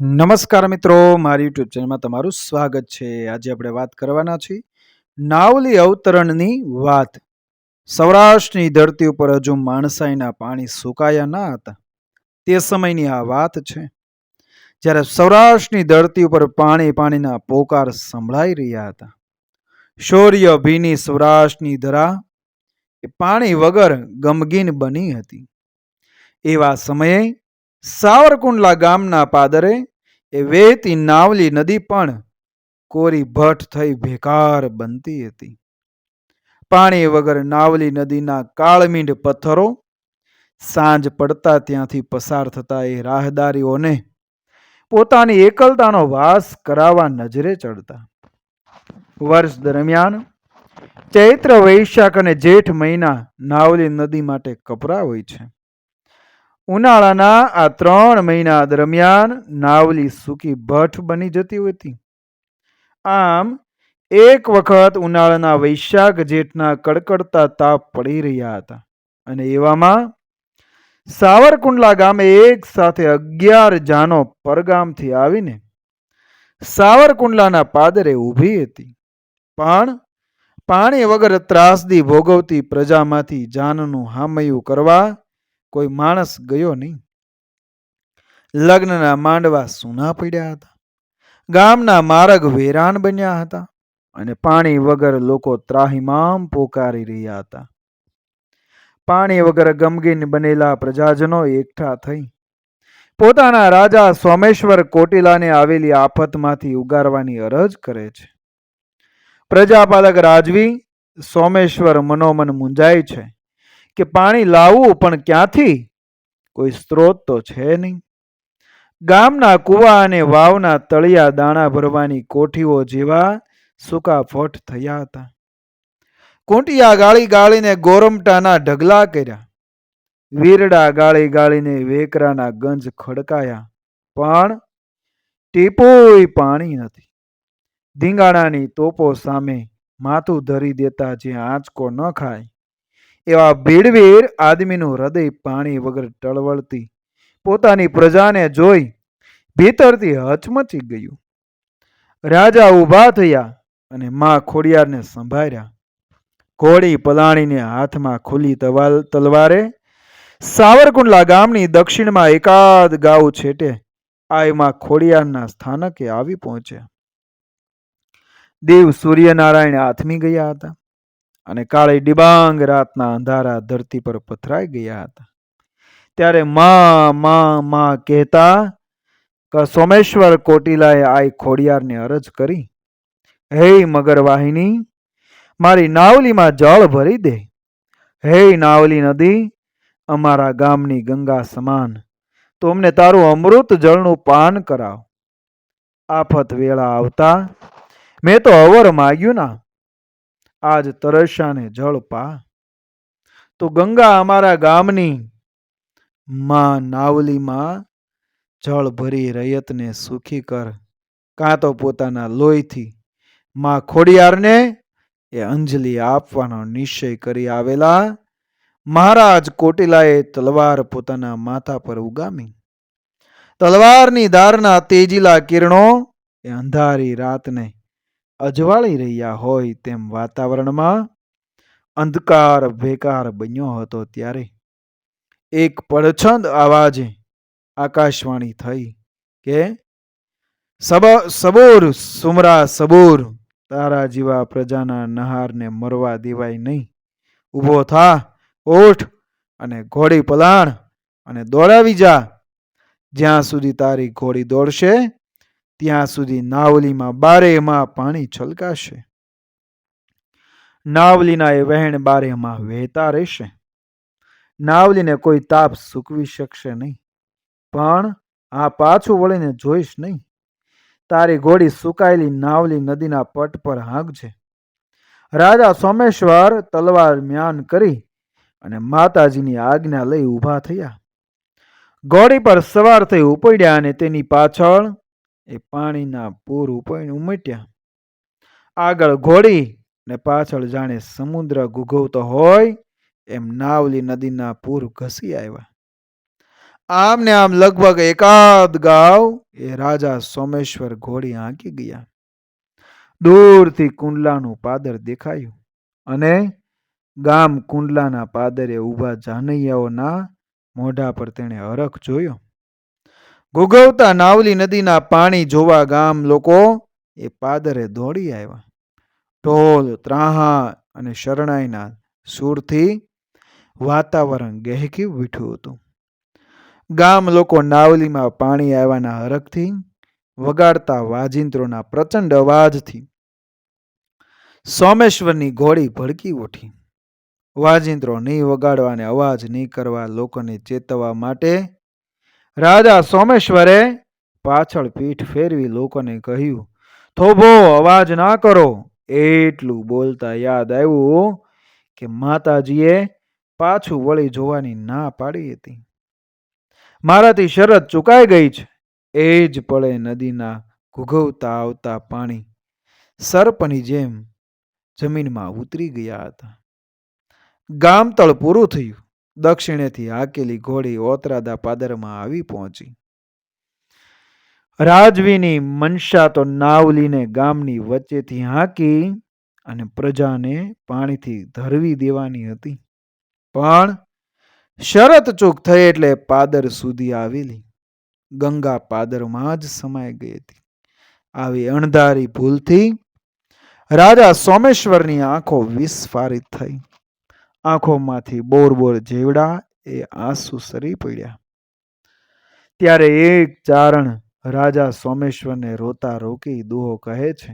નમસ્કાર મિત્રો, મારી યુટ્યુબ ચેનલમાં તમારું સ્વાગત છે. આજે આપણે વાત કરવાના છીએ નાવલી અવતરણની વાત. સૌરાષ્ટ્રની ધરતી ઉપર હજુ માણસાઈના પાણી સુકાયા ના હતા. તે સમયની આ વાત છે. જ્યારે સૌરાષ્ટ્રની ધરતી ઉપર પાણી પાણીના પોકાર સંભળાઈ રહ્યા હતા. શૌર્ય ભીની સૌરાષ્ટ્રની ધરા એ પાણી વગર ગમગીન બની હતી. એવા સમયે સાવરકુંડલા ગામના પાદરે એ વહેતી નાવલી નદી પણ કોરી ભટ્ટ થઈ ભેકાર બનતી હતી. પાણી વગર નાવલી નદીના કાળમીંડ પથ્થરો સાંજ પડતા ત્યાંથી પસાર થતા એ રાહદારીઓને પોતાની એકલતાનો વાસ કરાવવા નજરે ચડતા. વર્ષ દરમિયાન ચૈત્ર વૈશાખ અને જેઠ મહિના નાવલી નદી માટે કપરા હોય છે. ઉનાળાના આ ત્રણ મહિના દરમિયાન નાવલી સૂકી ભઠ બની જતી હતી. આમ, એક વખત ઉનાળાના વૈશાખ જેઠના કડકડતા તાપ પડી રહ્યા હતા અને એવામાં સાવરકુંડલા ગામે એક સાથે અગિયાર જાનો પરગામથી આવીને સાવરકુંડલાના પાદરે ઊભી હતી. પણ પાણી વગર ત્રાસદી ભોગવતી પ્રજામાંથી જાનનું હામયું કરવા કોઈ માણસ ગયો નહીં. લગ્નના માંડવા સૂના પડ્યા હતા. ગામના માર્ગ વેરાન બન્યા હતા અને પાણી વગર લોકો ત્રાહિમામ પોકારી રહ્યા હતા. પાણી વગર ગમગીન બનેલા પ્રજાજનો એકઠા થઈ. પોતાના રાજા સોમેશ્વર કોટિલાને આવેલી આફતમાંથી ઉગારવાની અરજ કરે છે. પ્રજાપાલક રાજવી સોમેશ્વર મનોમન મૂંઝાય છે. કે પાણી લાવવું પણ ક્યાંથી? કોઈ સ્ત્રોત તો છે નહીં. ગામના કુવા અને વાવના તળિયા દાણા ભરવાની કોઠીઓ જેવા સૂકા ફોટ થયા હતા. કુંટિયા ગાળી ગાળીને ગોરમટાના ઢગલા કર્યા. વીરડા ગાળી ગાળીને વેકરાના ગંજ ખડકાયા. પણ ટીપોય પાણી નથી. ધીંગાણાની તોપો સામે માથું ધરી દેતા જે આંચકો ન ખાય. એવા ભીડવીર આદમીનું હૃદય પાણી વગર ટળવળતી પોતાની પ્રજાને જોઈ ભીતરથી હચમચી ગયું. રાજા ઊભા થયા અને મા ખોડિયારને સંભાળ્યા. ઘોડી પલાણીને હાથમાં ખુલ્લી તવાલ, તલવારે સાવરકુંડલા ગામની દક્ષિણમાં એકાદ ગાઉ છેટે આયમાં ખોડિયારના સ્થાનકે આવી પહોંચ્યા. દેવ સૂર્યનારાયણ આથમી ગયા હતા. અને કાળી ડિબાંગ રાતના અંધારા ધરતી પર પથરાઈ ગયા હતા. ત્યારે માં માં માં કહેતા સોમેશ્વર કોટિલાએ આઈ ખોડિયારને અરજ કરી, હે મગરવાહિની, મારી નાવલીમાં જળ ભરી દે. હે નાવલી નદી, અમારા ગામની ગંગા સમાન તો અમને તારું અમૃત જળનું પાન કરાવ. આફત વેળા આવતા મેં તો અવર માગ્યું ના. આજ તરસ્યાને જળ પા. તો ગંગા અમારા ગામની માં નાવલીમાં જળ ભરી રયતને સુખી કર. કાં તો પોતાના લોહીથી માં ખોડિયારને એ અંજલિ આપવાનો નિશ્ચય કરી આવેલા. મહારાજ કોટિલાએ તલવાર પોતાના માથા પર ઉગામી. તલવારની ધારના તેજીલા કિરણો એ અંધારી રાતને અજવાળી રહ્યા હોય તેમ વાતાવરણમાં અંધકાર બેકાર બન્યો હતો ત્યારે. એક પડછંદ આવાજે આકાશવાણી થઈ કે, સબ, સબોર, સુમરા, સબોર, તારા જેવા પ્રજાના નહારને મરવા દેવાય નહીં. ઊભો થા, ઓઠ અને ઘોડી પલાણ અને દોડાવી જા. જ્યાં સુધી તારી ઘોડી દોડશે ત્યાં સુધી નાવલીમાં બારેમાં પાણી છલકાશે. નાવલીના એ વહેણ બારેમાં વહેતા રહેશે. નાવલીને કોઈ તાપ સૂકવી શકશે નહીં. પણ આ પાછું વળીને જોઈશ નહીં. તારી ઘોડી સુકાયેલી નાવલી નદીના પટ પર હાંકજે. રાજા સોમેશ્વર તલવાર મ્યાન કરી અને માતાજીની આજ્ઞા લઈ ઊભા થયા. ઘોડી પર સવાર થઈ ઉપડ્યા અને તેની પાછળ એ પાણીના પૂર ઉપર ઉમટ્યા. આગળ ઘોડી ને પાછળ જાણે સમુદ્ર ગુગવતો હોય એમ નાવલી નદીના પૂર ઘસી આવ્યા. આમ ને આમ લગભગ એકાદ ગાવ એ રાજા સોમેશ્વર ઘોડી આંકી ગયા. દૂરથી કુંડલાનું પાદર દેખાયું અને ગામ કુંડલાના પાદરે ઊભા જાનૈયાઓના મોઢા પર તેણે હરખ જોયો. ગુગવતા નાવલી નદીના પાણી જોવા ગામ લોકો એ પાદરે દોડી આવ્યા. ઢોલ, ત્રાહા અને શરણાઈના સૂરથી વાતાવરણ ગહેકી વીઠું હતું. ગામ લોકો નાવલીમાં પાણી આવ્યાના હરખથી, વગાડતા વાજિંત્રોના પ્રચંડ અવાજથી. સોમેશ્વરની ઘોડી ભડકી ઉઠી. વાજિંત્રો નહીં વગાડવાને અવાજ નહીં કરવા લોકોને ચેતવવા માટે રાજા સોમેશ્વરે પાછળ પીઠ ફેરવી લોકોને કહ્યું, થોભો, અવાજ ના કરો. એટલું બોલતા યાદ આવ્યું કે માતાજીએ પાછું વળી જોવાની ના પાડી હતી. મારાથી શરત ચુકાઈ ગઈ છે. એ જ પળે નદીના ઘૂઘવતા આવતા પાણી સર્પની જેમ જમીનમાં ઉતરી ગયા હતા. ગામતળ પૂરું થયું. દક્ષિણેથી હાકેલી ઘોડી ઓતરાદા પાદરમાં આવી પહોંચી. રાજવીની મનસા તો નાવલીને ગામની વચ્ચેથી હાંકી અને પ્રજાને પાણીથી ધરવી દેવાની હતી. પણ શરત ચૂક થઈ એટલે પાદર સુધી આવેલી. ગંગા પાદરમાં જ સમાઈ ગઈ હતી. આવી અણધારી ભૂલથી રાજા સોમેશ્વરની આંખો વિસ્ફારિત થઈ. આંખોમાંથી બોર બોર જેવડા એ આંસુ સરી પડ્યા. ત્યારે એક ચારણ રાજા સોમેશ્વરને રોતા રોકી દુહો કહે છે,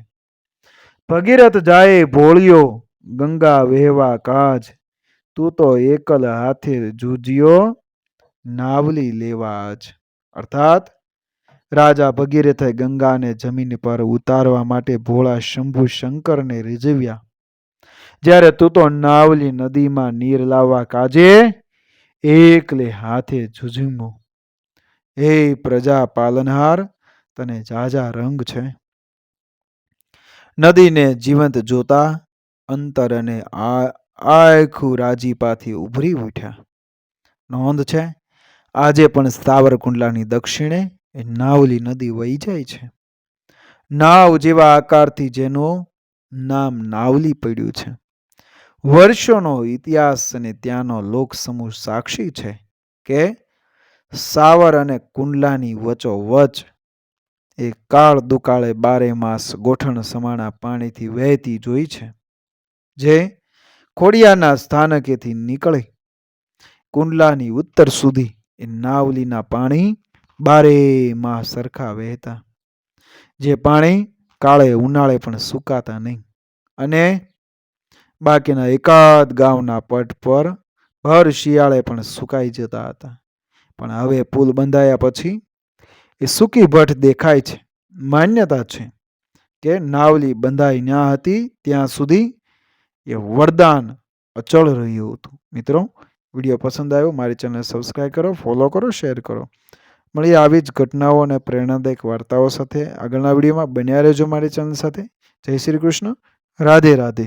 ભગીરથ જાય ભોળિયો, ગંગા વહેવા કાજ. તું તો એકલ હાથે જુજ્યો, નાવલી લેવા આજ. અર્થાત, રાજા ભગીરથે ગંગાને જમીન પર ઉતારવા માટે ભોળા શંભુ શંકરને રીઝવ્યા. જ્યારે તું તો નાવલી નદીમાં નીર લાવવા કાજે, એકલે હાથે ઝુઝુમો. હે પ્રજા પાલનહાર તને જાજા રંગ છે. નદીને જીવંત જોતા અંતર અને આખું રાજીપાથી ઉભરી ઉઠ્યા. નોંધ છે, આજે પણ સાવરકુંડલાની દક્ષિણે એ નાવલી નદી વહી જાય છે. નાવ જેવા આકારથી જેનું નામ નાવલી પડ્યું છે. વર્ષોનો ઇતિહાસ અને ત્યાંનો લોકસમૂહ સાક્ષી છે કે સાવર અને કુંડલાની વચોવચ એ કાળ દુકાળે બારે માસ ગોઠણ સમાણા પાણીથી વહેતી જોઈ છે, જે ખોડિયાના સ્થાનકેથી નીકળે કુંડલાની ઉત્તર સુધી એ નાવલીના પાણી બારે માં સરખા વહેતા, જે પાણી કાળે ઉનાળે પણ સુકાતા નહીં. અને બાકીના એકાદ ગામના પટ પર ભર શિયાળે પણ સુકાઈ જતા હતા. પણ હવે પુલ બંધાયા પછી એ સૂકી ભઠ દેખાય છે, માન્યતા છે કે નાવલી બંધાઈ ના હતી ત્યાં સુધી એ વરદાન અચળ રહ્યું હતું. મિત્રો, વીડિયો પસંદ આવ્યો, મારી ચેનલ સબસ્ક્રાઈબ કરો, ફોલો કરો, શેર કરો. મળીએ આવી જ ઘટનાઓ અને પ્રેરણાદાયક વાર્તાઓ સાથે આગળના વિડીયોમાં. બન્યા રહેજો મારી ચેનલ સાથે. જય શ્રી કૃષ્ણ. રાધે રાધે.